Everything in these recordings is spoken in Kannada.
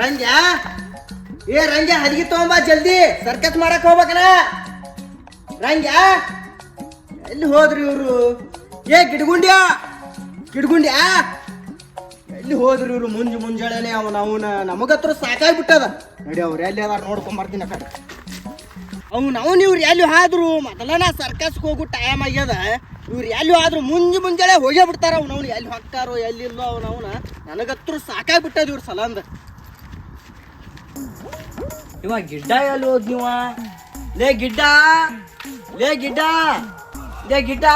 ರಂಜ ಏ ರಂಜ ಹದಗಿ ತಗೊಂಬ ಜಲ್ದಿ. ಸರ್ಕಸ್ ಮಾಡಕ್ ಹೋಗ್ಬೇಕನ? ರಂಜ ಎಲ್ಲಿ ಹೋದ್ರಿ ಇವ್ರು? ಏ, ಗಿಡ್ಗುಂಡ್ಯ? ಗಿಡ್ಗುಂಡ್ಯಾ? ಎಲ್ಲಿ ಹೋದ್ರಿ ಇವ್ರು? ಮುಂಜ ಮುಂಜಾನೆ ಅವನ ಅವನ ನಮಗತ್ರ ಸಾಕಾಗ್ಬಿಟ್ಟದ. ನಡಿ ಅವ್ರು ಎಲ್ಲಿ ಅದಾರ ನೋಡ್ಕೊಂಡ್ ಬರ್ತೀನಿ ಅಕ್ಕ ಅವ್ನು ಅವ್ನು ಇವ್ರು ಎಲ್ಲಿ ಹಾದ್ರು, ಮೊದಲನ ಸರ್ಕಸ್ಗೆ ಹೋಗು ಟೈಮ್ ಆಗ್ಯದ. ಇವ್ರು ಎಲ್ಲಿ ಆದ್ರೂ ಮುಂಜಿ ಮುಂಜಾನೆ ಹೋಗೇ ಬಿಡ್ತಾರ ಅವ್ನು ಅವ್ನು. ಎಲ್ಲಿ ಹೊಕ್ಕಾರೋ ಎಲ್ಲಿಲ್ಲೋ ಅವ್ನ ಅವನ. ನನಗತ್ರ ಸಾಕಾಗ್ಬಿಟ್ಟದ ಇವ್ರ ಸಲಂದ ಇವ ಗಿಡ್ಡ ಎಲ್ಲಿ ಹೋದ್ ನೀವ? ಲೇ ಗಿಡ್ಡ! ಲೇ ಗಿಡ್ಡ! ಲೇ ಗಿಡ್ಡ!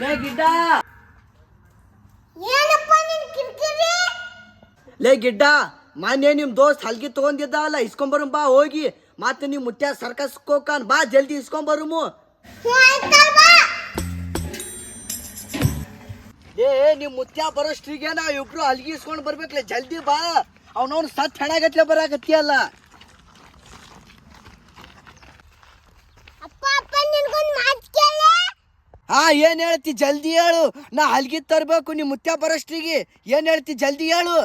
ಲೇ ಗಿಡ್ಡ! ಏನಪ್ಪ ನಿನ್ ಕಿರ್ಕಿರಿ? ಲೇ ಗಿಡ್ಡ! ಮಾನ್ಯ ನಿಮ್ ದೋಸ್ತ್ ಹಲ್ಗಿ ತಗೊಂಡಿದ್ದ ಅಲ್ಲ ಇಸ್ಕೊಂಬರು ಬಾ ಹೋಗಿ. ಮತ್ತೆ ನೀವು ಮುಟ್ಟ ಸರ್ಕಸ್ ಕೋಕಾನ್ ಬಾ ಜಲ್ದಿ ಇಸ್ಕೊಂಬರುಮು. ಏ ನಿಮ್ ಮುತ್ಯ ಬರೋಷ್ಟ್ರಿಗೆ ನಾವ್ ಇಬ್ರು ಹಲ್ಗಿ ಇಸ್ಕೊಂಡ್ ಬರ್ಬೇಕ್ಲೆ ಜಲ್ದಿ ಬಾ. ಅವನವ್ನು ಸತ್ ಹೆಣಗತ್ಲೆ ಬರಾಕತ್ತಿಯಲ್ಲ. ಹಾ ಏನ್ ಹೇಳ್ತಿ ಜಲ್ದಿ ಹೇಳು. ನಾ ಅಲ್ಗಿ ತರ್ಬೇಕು ನಿಮ್ ಮುತ್ಯ ಬರೋಷ್ಟ್ರಿಗೆ. ಏನ್ ಹೇಳ್ತಿ ಜಲ್ದಿ ಹೇಳು.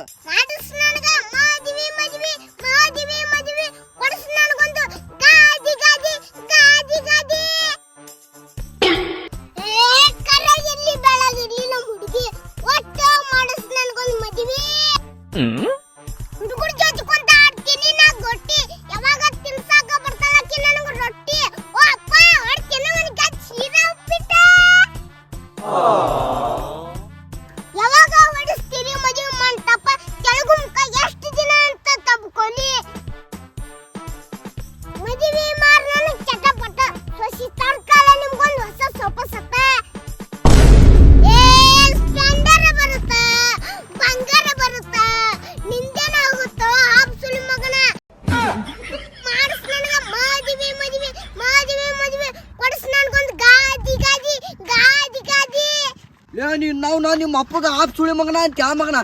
ನಿಮ್ಮ ಅಪ್ಪಗ ಆಪ್ ಸುಳಿ ಮಗನ ಅಂತ ಯಾವ ಮಗನ?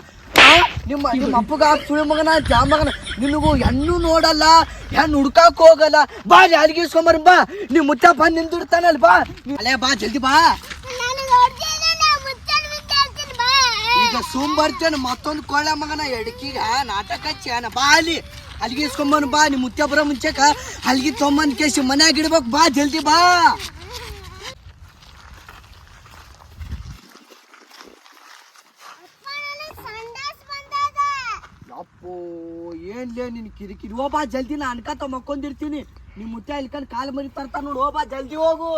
ನಿಮ್ಮ ನಿಮ್ಮ ಅಪ್ಪಗ ಆಪ್ ಸುಳಿ ಮಗನ ಅಂತ ಯಾವ ಮಗನ? ನಿನಗೂ ಹೆಣ್ಣು ನೋಡಲ್ಲ ಹೆಣ್ಣು ಹುಡ್ಕಾಕ್ ಹೋಗಲ್ಲ. ಬಾ ಯಾರಿಗೆ ಇಸ್ಕೊಂಬರ್ ಬಾ. ನಿಮ್ ಮುತ್ತ ಬಂದ್ ನಿಂತಿರ್ತಾನಲ್ ಬಾ. ಅಲ್ಲೇ ಬಾ ಜಲ್ದಿ ಬಾ. ಈಗ ಸುಮ್ ಬರ್ತೇನೆ ಮತ್ತೊಂದು ಕೊಳ್ಳ ಮಗನ ಎಡಕಿಗ ನಾಟಕ ಚೇನ. ಬಾ ಅಲ್ಲಿ. ಅಲ್ಲಿಗೆ ಇಸ್ಕೊಂಬನ್ ಬಾ ನಿಮ್ಮ ಮುತ್ಯ ಬರೋ ಮುಂಚೆಕ ಅಲ್ಲಿಗೆ ತೊಂಬಂದ್ ಕೇಸಿ ಮನ್ಯಾಗ ಇಡ್ಬೇಕು. ಬಾ ಜಲ್ದಿ ಬಾ ಅಪ್ಪ ನನಗೆ ಸಂಡಾಸ್ ಬಂದದ ಅಪ್ಪೋ ಏನ್ಲೇ ನಿನ್ ಕಿರಿಕಿರಿ. ಓ ಬಾ ಜಲ್ದಿ ನಾ ಅನ್ಕತ ಮಕ್ಕೊಂದಿರ್ತೀನಿ. ನಿಮ್ ಮುತ್ಯ ಇಲ್ಕಂಡ್ ಕಾಲು ಮರಿ ತರ್ತಾನ ನೋಡು. ಓ ಬಾ ಜಲ್ದಿ ಹೋಗು.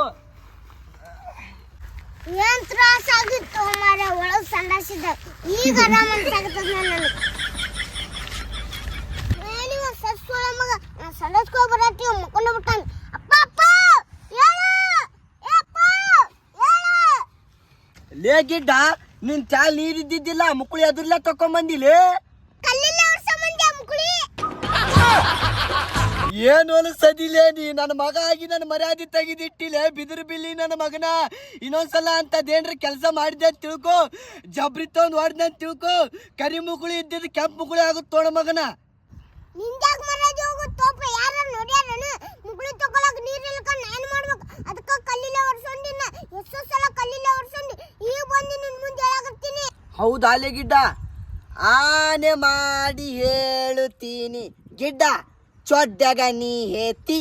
ಏನ್ ತ್ರಾಸ ಆಗಿತ್ತು ಮಾರ ಒಳಗ್ ಸಂಡಾಸಿದ್ದ. ಈಗ ಆರಾಮ ಅನ್ಸಾಕತ್ತದ ನನಗೆ. ಏನಿವ ಸಸ್ವಳ ಮಗ. ಸಂಡಾಸ್ಕೊ ಬರತ್ತಿ ಮಕ್ಕೊಂಡ ಬಿಟ್ಟಾನ ಅಪ್ಪ ಅಪ್ಪ! ಲೇ ಗಿಡ್ಡ ನಿನ್ ಚಾಲ್ ನೀರಿದ್ದಿದ್ದಿಲ್ಲ ಮುಕ್ಕಳು ಅದ್ರಲ್ಲ ತಕೊಂಬಂದಿಲೇ? ಏನು ಅನಿಸದಿಲ್ಲೇ ನೀ? ನನ್ನ ಮಗ ಆಗಿ ನನ್ನ ಮರ್ಯಾದೆ ತೆಗೆದಿಟ್ಟಿಲೆ ಬಿದಿರು ಬಿಲ್ಲಿ ನನ್ನ ಮಗನ. ಇನ್ನೊಂದ್ಸಲ ಅಂತದೇನ್ರ ಕೆಲಸ ಮಾಡಿದೆ ಅಂತ ತಿಳ್ಕೊ. ಜಬ್ರಿ ತಗೊಂಡು ಹೊಡೆದೆ ಅಂತ ತಿಳ್ಕೊ. ಕರಿ ಮುಗುಳಿ ಇದ್ದಿದ್ದು ಕೆಂಪು ಮುಗುಳಿ ಆಗುತ್ತೆ ತೋಣ ಮಗನ. ನಿಂದ್ಯಾಗ ಮರ್ಯಾದೆ ಹೋಗುತ್ತೋಪ ಯಾರ ನೋಡ್ಯಾರನು? ಮುಗುಳಿ ತಗೊಳಕ್ ನೀರ್ ಇಲ್ಕಂಡ್ ನಾನು ಮಾಡ್ಬೇಕು. ಅದಕ್ಕ ಕಲ್ಲಿಲ್ಲ ಒರ್ಸೊಂಡಿನ. ಎಷ್ಟು ಸಲ ಕಲ್ಲಿಲ್ಲ ಒರ್ಸೊಂಡಿ. ಈಗ ಬಂದು ನಿನ್ ಮುಂದೆ ಹೇಳಾಕತ್ತೀನಿ. ಹೌದಾ ಗಿಡ್ಡ. ಆನೆ ಮಾಡಿ ಹೇಳುತ್ತೀನಿ. ಗಿಡ್ಡ ಚೊಡ್ಡಗ ನೀ ಹೇತಿ.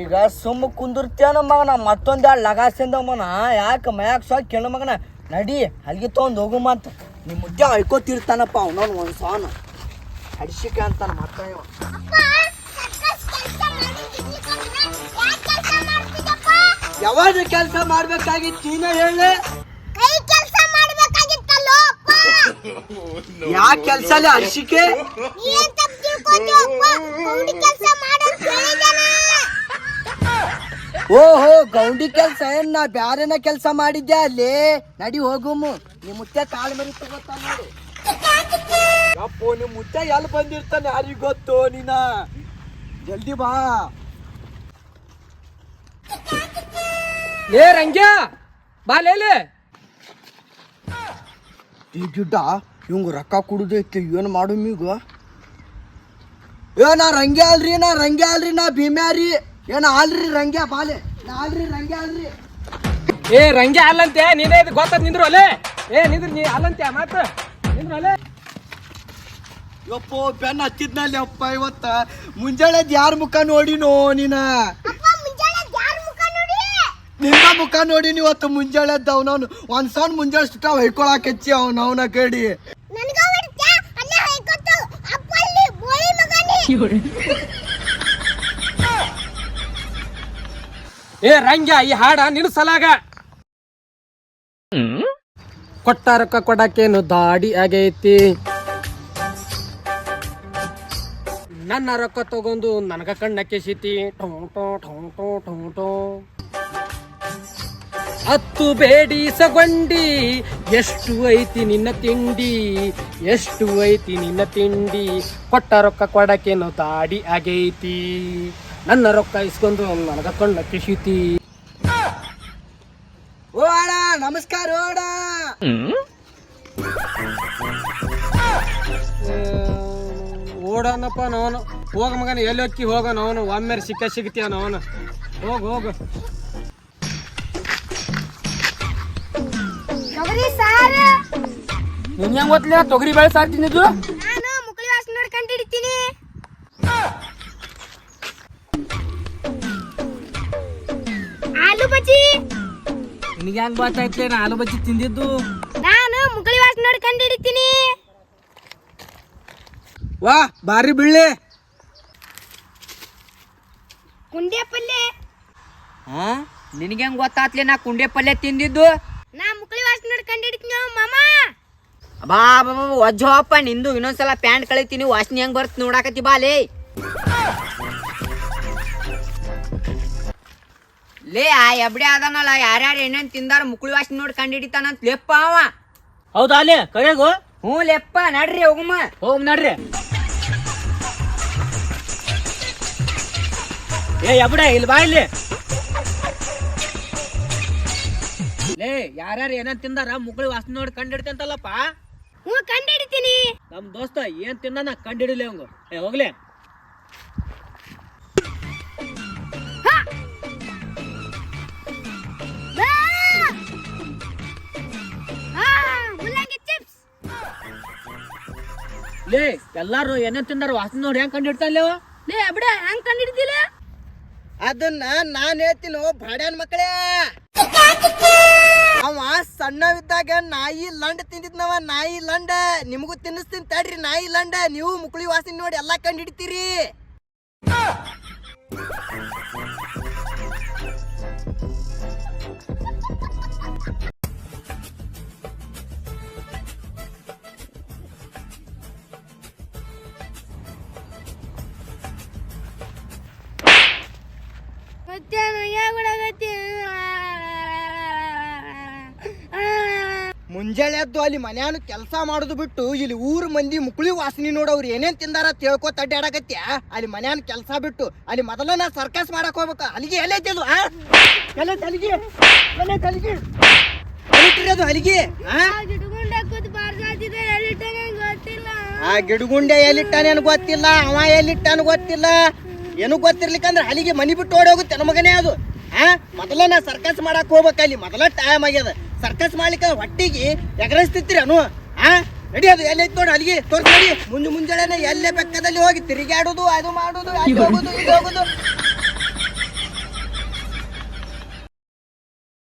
ಈಗ ಸುಮ್ಮ ಕುಂದಿರ್ತೇನ ಮಗನ ಮತ್ತೊಂದ್ ಲಗಾಸಿಂದ ಮಗನ. ಯಾಕೆ ಮಯಾಕ್ ಸಾಕ್ ಕೇಳ ಮಗನ. ನಡಿ ಅಲ್ಲಿಗೆ ತೊಗೊಂಡು ಹೋಗು ಮತ್ತ ನಿಮ್ಮ ಮುದ್ದೆ ಅಳ್ಕೋತಿರ್ತಾನಪ್ಪ ಅವನವ್ನು ಒಂದು ಸಾನ. ಹಡಿಸಿಕೆ ಅಂತಾನ ಮತ್ತ ಇವ. ಯಾವಾಗ ಕೆಲಸ ಮಾಡ್ಬೇಕಾಗಿತ್ತು ನೀನೇ ಹೇಳಿ. ಗೌಡಿ ಕೆಲಸ ಹೇಳಿದಾನ ಓಹೋ ಗೌಂಡಿ ಕೆಲಸ ಏನ್ ನಾ ಬ್ಯಾರೇನ ಕೆಲಸ ಮಾಡಿದ್ದೆ ಅಲ್ಲಿ? ನಡಿ ಹೋಗುಮು ನಿಮ್ ಮುತ್ತೆ ಕಾಲ್ ಮರಿ ತಗೋತಾನ ನೋಡಿ. ಅಪ್ಪೋ ನಿಮ್ಮ ಮುತ್ತೆ ಎಲ್ಲಿ ಬಂದಿರ್ತಾನೆ ಯಾರಿಗ್ ಗೊತ್ತು ನೀನ? ಜಲ್ದಿ ಬಾ. ಲೇ ರಂಗ್ಯ ಬಾ ಲೇ. ಈ ಗಿಡ್ಡ ಇವಂಗ ರೊಕ್ಕ ಕುಡುದೈತಿ ಏನು ಮಾಡು ಈಗ? ಏ ನಾ ರಂಗೆ ಅಲ್ರಿ ನಾ ರಂಗೆ ಅಲ್ರಿ ನಾ ಭೀಮ್ಯಾರಿ ಏನ ಆಲ್ರಿ ರಂಗ್ಯಾ ಬಾಲೆ. ನಾ ಅಲ್ರಿ ರಂಗೆ ಅಲ್ರಿ. ಏ ರಂಗೆ ಅಲ್ಲಂತೆ ನೀನೇ ಇದು ಗೊತ್ತದ ನಿಂದ್ರು ಅಲೆ ಏ ನಿಂದ್ರು ನೀ ಅಲ್ಲಂತೆ ಮತ್ತೆ ನಿಂದ್ರು ಅಲ್ಲೇ? ಯಪ್ಪೋ ಬೆನ್ನ ಹಚ್ಚಿದ್ನಲ್ಲಿ ಅಪ್ಪ ಇವತ್ತ. ಮುಂಜಾನೆ ಯಾರ ಮುಖ ನೋಡಿನೋ ನೀನ? ಅಪ್ಪ ಮುಂಜಾನೆ ಯಾರ ಮುಖ ನೋಡಿ? ನಿನ್ನ ಮುಖ ನೋಡಿನಿ ಇವತ್ತು ಮುಂಜಾನೆ ಅವನವನು. ಒಂದ್ ಸಣ್ಣ ಮುಂಜಾನೆ ಸುತ್ತ ಹೊಯ್ಕೊಳಕ್ ಹಚ್ಚಿ ಅವನವನ ಕಡಿ ನನಗ ಬಿಡ್ತ್ಯಾ ಅಲ್ಲೇ ಹೈಕೊತ್ತು ಅಪ್ಪ ಅಲ್ಲಿ ಬೋಳಿ ಮಗನಿ ಏ ರಂಗ್ಯ ಈ ಹಾಡ ನಿಲ್ಸಲಾಗ. ಸಲಾಗ ಕೊಟ್ಟ ರೊಕ್ಕ ಕೊಡಕ್ಕೇನು ದಾಡಿ ಆಗೈತಿ. ನನ್ನ ರೊಕ್ಕ ತಗೊಂಡು ನನಗ ಕಣ್ಣಕ್ಕೆ ಸಿತಿ ಟೋ ಟೋ ಟೋ. ಟೋ ಬೇಡಿ ಸಗೊಂಡಿ, ಎಷ್ಟು ಐತಿ ನಿನ್ನ ತಿಂಡಿ, ಎಷ್ಟು ಐತಿ ನಿನ್ನ ತಿಂಡಿ, ಕೊಟ್ಟ ರೊಕ್ಕ ಕೊಡಕೇನು ತಾಡಿ ಆಗೈತಿ. ನನ್ನ ರೊಕ್ಕ ಇಸ್ಕೊಂಡು ನನಗ ಕಣ್ಣ ಕಿಶಿತಿ. ಓ ನಮಸ್ಕಾರ, ಓಡ. ಓಡನಪ್ಪ ನಾವನು. ಹೋಗ ಮಗನ, ಎಲ್ಲಿ ಹೋಗ ನಾನು ಒಮ್ಮೆ ಸಿಕ್ಕ ಸಿಗ್ತೀಯ ನಾನು ಹೋಗ ಹೋಗ. ನಿನ್ ಹೆಂಗ್ ಗೊತ್ತಲೇ? ತೊಗರಿ ಬೆಳೆ ಸಾರ್ ತಿಂದಿದ್ದು? ನಾನು ಮುಕಳಿ ವಾಸನೆ ಹಿಡಿತೀನಿ ಆಲೂ ಬಜ್ಜಿ. ನಿನಗೆ ಹೆಂಗ್ ಗೊತ್ತಾಯ್ತಲೇ? ನಾ ಆಲೂ ಬಜ್ಜಿ ತಿಂದಿದ್ದು. ನಾನು ಮುಗಳಿ ವಾಸನೆ ಹಿಡಿತೀನಿ ವಾ ಬಾರಿ ಬೀಳ್ಳಿ. ಕುಂಡೆ ಪಲ್ಯ ಹಾ? ನಿನಗೆ ಹೆಂಗ್ ಗೊತ್ತಾತ್ಲೆ? ನಾ ಕುಂಡೆ ಪಲ್ಯ ತಿಂದಿದ್ದು. ನಾ ಮುಕಳಿ ವಾಸನೆ ನೋಡ್ಕೊಂಡು ಹಿಡಿತೀನಿ ಮಾಮ ಬಾ ಬಾ ವಜ್ಜೋಪ್ಪ ನಿಂದು ಇನ್ನೊಂದ್ಸಲ ಪ್ಯಾಂಟ್ ಕಳಿತೀನಿ ವಾಸನೆ ಹೆಂಗ್ ಬರ್ತ ನೋಡಾಕತಿ ಬಾ ಲೇ. ಲೇ ಆ ಎಬ್ಡೆ ಅದಾನಲ್ಲ ಯಾರ್ಯಾರು ಏನೇನ್ ತಿಂದಾರ ಮುಕ್ಳು ವಾಸನೆ ನೋಡಿ ಕಂಡಿಡಿತಾನಂತ ಲೆಪ್ಪ ಅವ. ಹೌದಾ ಅಲ್ಲೇ ಕರೆಗೋ. ಹ್ಞೂ ಲೆಪ್ಪ ನಡ್ರಿ ಹೋಗಮ್ಮ ಹೋಗ್ ನಡ್ರಿ. ಏ ಎಬ್ಡೆ ಇಲ್ಲಿ ಬಾ ಇಲ್ಲಿ. ಲೇ ಯಾರ್ಯಾರು ಏನೇನ್ ತಿಂದಾರ ಮುಗುಳಿ ವಾಸನೆ ನೋಡಿ ಕಂಡಿಡ್ತಂತಲ್ಲಪ್ಪ ಹ್ಞೂ ಕಂಡು ಹಿಡಿತೀನಿ ನಮ್ ದೋಸ್ತ ಏನ್ ತಿಂದಾನ ಕಂಡಿಡಿಲಿ ಅವಂಗ. ಏ ಹೋಗ್ಲಿ. ಬಾ! ಆ, ಮುಲ್ಲಂಗಿ ಚಿಪ್ಸ್ ಲೇ ಎಲ್ಲಾರು ಏನೇನ್ ತಿಂದಾರ ವಾಸನೆ ನೋಡಿ ಹೆಂಗ್ ಕಂಡಿಡ್ತಾನೆ ಲೇ ಅಬ್ಡ ಹೆಂಗ್ ಕಂಡು ಹಿಡಿದಿಲ್ಲ ಅದನ್ನ ನಾನು ಹೇಳ್ತೀನೋ ಬಾಡ್ಯಾನ್ ಮಕ್ಕಳೇ. ಅವ ಸಣ್ಣವಿದ್ದಾಗ ನಾಯಿ ಲಂಡ್ ತಿಂದಿದ್ನವ, ನಾಯಿ ಲಂಡ. ನಿಮಗೂ ತಿನ್ನಿಸ್ತೀನಿ ತಡ್ರಿ, ನಾಯಿ ಲಂಡ. ನೀವು ಮುಕುಳಿ ವಾಸನೆ ನೋಡಿ ಎಲ್ಲಾ ಕಂಡು ಹಿಡಿತೀರಿ ಮತ್ತೆ ಮುಂಜಾನೆ ಎದ್ದು ಅಲ್ಲಿ ಮನ್ಯಾನು ಕೆಲಸ ಮಾಡೋದು ಬಿಟ್ಟು ಇಲ್ಲಿ ಊರ್ ಮಂದಿ ಮುಕ್ಳಿ ವಾಸನೆ ನೋಡವ್ರು ಏನೇನ್ ತಿಂದಾರ ತಿಳ್ಕೊತ ಅಡ್ಡಾಡಕತ್ಯ ಅಲ್ಲಿ ಮನ್ಯಾನ ಕೆಲಸ ಬಿಟ್ಟು ಅಲ್ಲಿ ಮೊದಲ ನಾ ಸರ್ಕಸ್ ಮಾಡಕ್ ಹೋಗ್ಬೇಕು. ಅಲ್ಲಿಗೆ ಎಲ್ಲೈತಿದ್ವು ಆ? ಅಲ್ಲಿಗೆ ಎಲ್ಲಿಟ್ಟಿರಿ ಅದು ಅಲ್ಲಿಗೆ. ಆ? ಗಿಡಗುಂಡ ಎಲ್ಲಿಟ್ಟಾನೇನು ಗೊತ್ತಿಲ್ಲ, ಅವ ಎಲ್ಲಿಟ್ಟಾನು ಗೊತ್ತಿಲ್ಲ. ಏನು ಗೊತ್ತಿರ್ಲಿಕ್ಕಂದ್ರೆ ಅಲ್ಲಿಗೆ ಮನಿ ಬಿಟ್ಟು ಓಡೋಗುತ್ತೆ ನಮಗನೇ ಅದು ಹಾ ಮೊದಲ ನಾ ಸರ್ಕಸ್ ಮಾಡಕ್ ಹೋಗ್ಬೇಕ ಅಲ್ಲಿ, ಮೊದಲ ಟೈಮ್ ಆಗ್ಯದ. ಸರ್ಕಸ್ ಮಾಲೀಕ ಹೊಟ್ಟಿಗೆ ಎಗರಿಸ್ತಿತ್ರಿ ಅನು? ಆ? ನಡಿ ಅದು ಎಲ್ಲೈತ್ ನೋಡಿ ಅಲ್ಲಿಗೆ, ತೋರ್ಸಿ ಮುಂಜಾನೆ ಎಲ್ಲೇ ಬೆಕ್ಕದಲ್ಲಿ ಹೋಗಿ ತಿರುಗಾಡೋದು ಅದು ಮಾಡೋದು, ಅಲ್ಲಿ ಹೋಗೋದು ಇದು ಹೋಗೋದು.